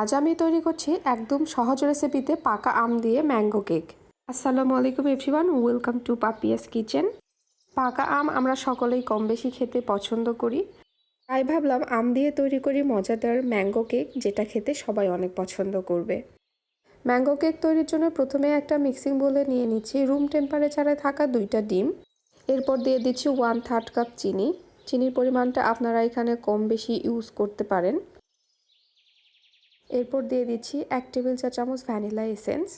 আজ আমি তৈরি করছি একদম সহজ রেসিপিতে পাকা আম দিয়ে ম্যাঙ্গো কেক। আসসালামু আলাইকুম everyone, welcome to Papiya's kitchen. পাকা আম আমরা সকলেই কম বেশি খেতে পছন্দ করি। তাই ভাবলাম আম দিয়ে তৈরি করি মজাদার ম্যাঙ্গো কেক, যেটা খেতে সবাই অনেক পছন্দ করবে। ম্যাঙ্গো কেক তৈরির জন্য প্রথমে একটা মিক্সিং বলে নিয়ে নিচ্ছি। রুম টেম্পারেচারে থাকা দুইটা ডিম। এরপর দিয়ে দিচ্ছি ওয়ান থার্ড কাপ চিনি। চিনির পরিমাণটা আপনারা এখানে কম বেশি ইউজ করতে পারেন। এরপর দিয়ে দিচ্ছি এক টেবিল চা চামচ ভ্যানিলা এসেন্স।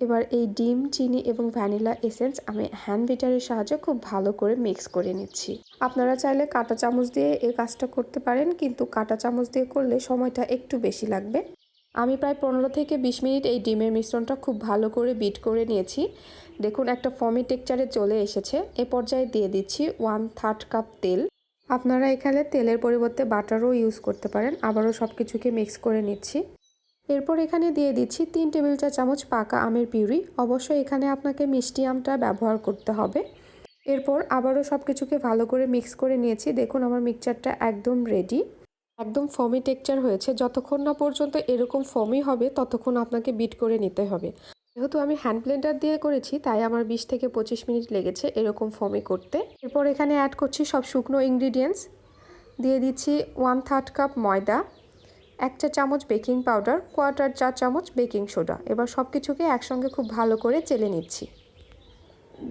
এবার এই ডিম, চিনি এবং ভ্যানিলা এসেন্স আমি হ্যান্ড বিটারের সাহায্যে খুব ভালো করে মিক্স করে নিচ্ছি। আপনারা চাইলে কাঁটা চামচ দিয়ে এই কাজটা করতে পারেন, কিন্তু কাঁটা চামচ দিয়ে করলে সময়টা একটু বেশি লাগবে। আমি প্রায় পনেরো থেকে বিশ মিনিট এই ডিমের মিশ্রণটা খুব ভালো করে বিট করে নিয়েছি। দেখুন, একটা ফমি টেক্সচারে চলে এসেছে। এ পর্যায়ে দিয়ে দিচ্ছি ওয়ান থার্ড কাপ তেল। আপনারা এখানে তেলের পরিবর্তে বাটারও ইউজ করতে পারেন। আবারও সব কিছুকে মিক্স করে নিচ্ছি। এরপর এখানে দিয়ে দিচ্ছি তিন টেবিল চা চামচ পাকা আমের পিউরি। অবশ্যই এখানে আপনাকে মিষ্টি আমটা ব্যবহার করতে হবে। এরপর আবারও সব কিছুকে ভালো করে মিক্স করে নিয়েছি। দেখুন আমার মিক্সচারটা একদম রেডি একদম ফমি টেক্সচার হয়েছে। যতক্ষণ না পর্যন্ত এরকম ফমি হবে, ততক্ষণ আপনাকে বিট করে নিতে হবে। যেহেতু আমি হ্যান্ড ব্লেন্ডার দিয়ে করেছি, তাই আমার বিশ থেকে পঁচিশ মিনিট লেগেছে এরকম ফমি করতে। এরপর এখানে অ্যাড করছি সব শুকনো ইনগ্রিডিয়েন্টস দিয়ে দিচ্ছি ওয়ান থার্ড কাপ ময়দা, এক চা চামচ বেকিং পাউডার কোয়ার্টার চা চামচ বেকিং সোডা এবার সব কিছুকে একসঙ্গে খুব ভালো করে চেলে নিচ্ছি।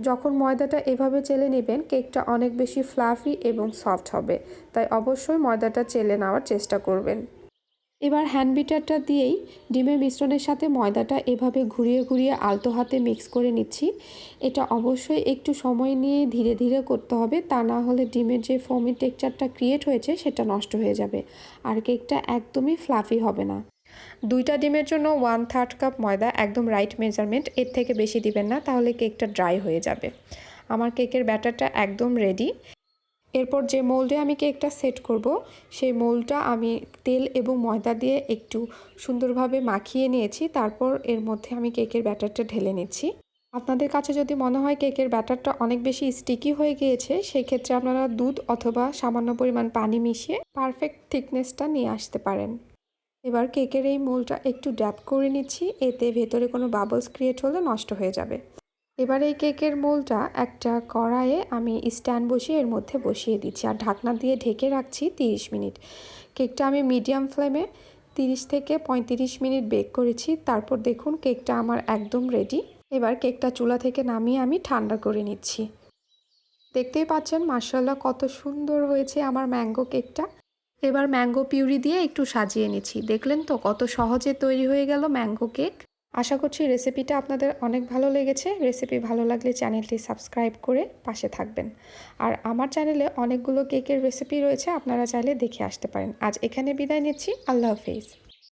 যখন ময়দাটা এভাবে চেলে নেবেন কেকটা অনেক বেশি ফ্লাফি এবং সফট হবে। তাই অবশ্যই ময়দাটা চেলে নেওয়ার চেষ্টা করবেন। এবার হ্যান্ড বিটারটা দিয়েই ডিমের মিশ্রণের সাথে ময়দাটা এভাবে ঘুরিয়ে ঘুরিয়ে আলতো হাতে মিক্স করে নিচ্ছি। এটা অবশ্যই একটু সময় নিয়ে ধীরে ধীরে করতে হবে, তা না হলে ডিমের যে ফমি টেক্সচারটা ক্রিয়েট হয়েছে সেটা নষ্ট হয়ে যাবে আর কেকটা একদমই ফ্লাফি হবে না। দুইটা ডিমের জন্য ওয়ান থার্ড কাপ ময়দা একদম রাইট মেজারমেন্ট, এর থেকে বেশি দিবেন না, তাহলে কেকটা ড্রাই হয়ে যাবে। আমার কেকের ব্যাটারটা একদম রেডি। এরপর যে মোল্ডে আমি কেকটা সেট করব, সেই মোল্ডটা আমি তেল এবং ময়দা দিয়ে একটু সুন্দরভাবে মাখিয়ে নিয়েছি। তারপর এর মধ্যে আমি কেকের ব্যাটারটা ঢেলে নিচ্ছি। আপনাদের কাছে যদি মনে হয় কেকের ব্যাটারটা অনেক বেশি স্টিকি হয়ে গিয়েছে সেই ক্ষেত্রে আপনারা দুধ অথবা সামান্য পরিমাণ পানি মিশিয়ে পারফেক্ট থিকনেসটা নিয়ে আসতে পারেন। এবার কেকের এই মোলটা একটু ড্যাপ করে নিচ্ছি। এতে ভেতরে কোনো বাবলস ক্রিয়েট হলে নষ্ট হয়ে যাবে। এবার এই কেকের মোলটা একটা কড়াইয়ে আমি স্ট্যান্ড বসিয়ে এর মধ্যে বসিয়ে দিচ্ছি আর ঢাকনা দিয়ে ঢেকে রাখছি 30 মিনিট। কেকটা আমি মিডিয়াম ফ্লেমে 30 থেকে 35 মিনিট বেক করেছি। তারপর দেখুন কেকটা আমার একদম রেডি। এবার কেকটা চুলা থেকে নামিয়ে আমি ঠান্ডা করে নিচ্ছি। দেখতেই পাচ্ছেন মার্শাল্লাহ কত সুন্দর হয়েছে আমার ম্যাঙ্গো কেকটা। এবার ম্যাঙ্গো পিউরি দিয়ে একটু সাজিয়ে নিচ্ছি। দেখলেন তো কত সহজে তৈরি হয়ে গেল ম্যাঙ্গো কেক। আশা করছি রেসিপিটা আপনাদের অনেক ভালো লেগেছে। রেসিপি ভালো লাগলে চ্যানেলটি সাবস্ক্রাইব করে পাশে থাকবেন। আর আমার চ্যানেলে অনেকগুলো কেকের রেসিপি রয়েছে, আপনারা চাইলে দেখে আসতে পারেন। আজ এখানে বিদায় নিচ্ছি। আল্লাহ হাফিজ।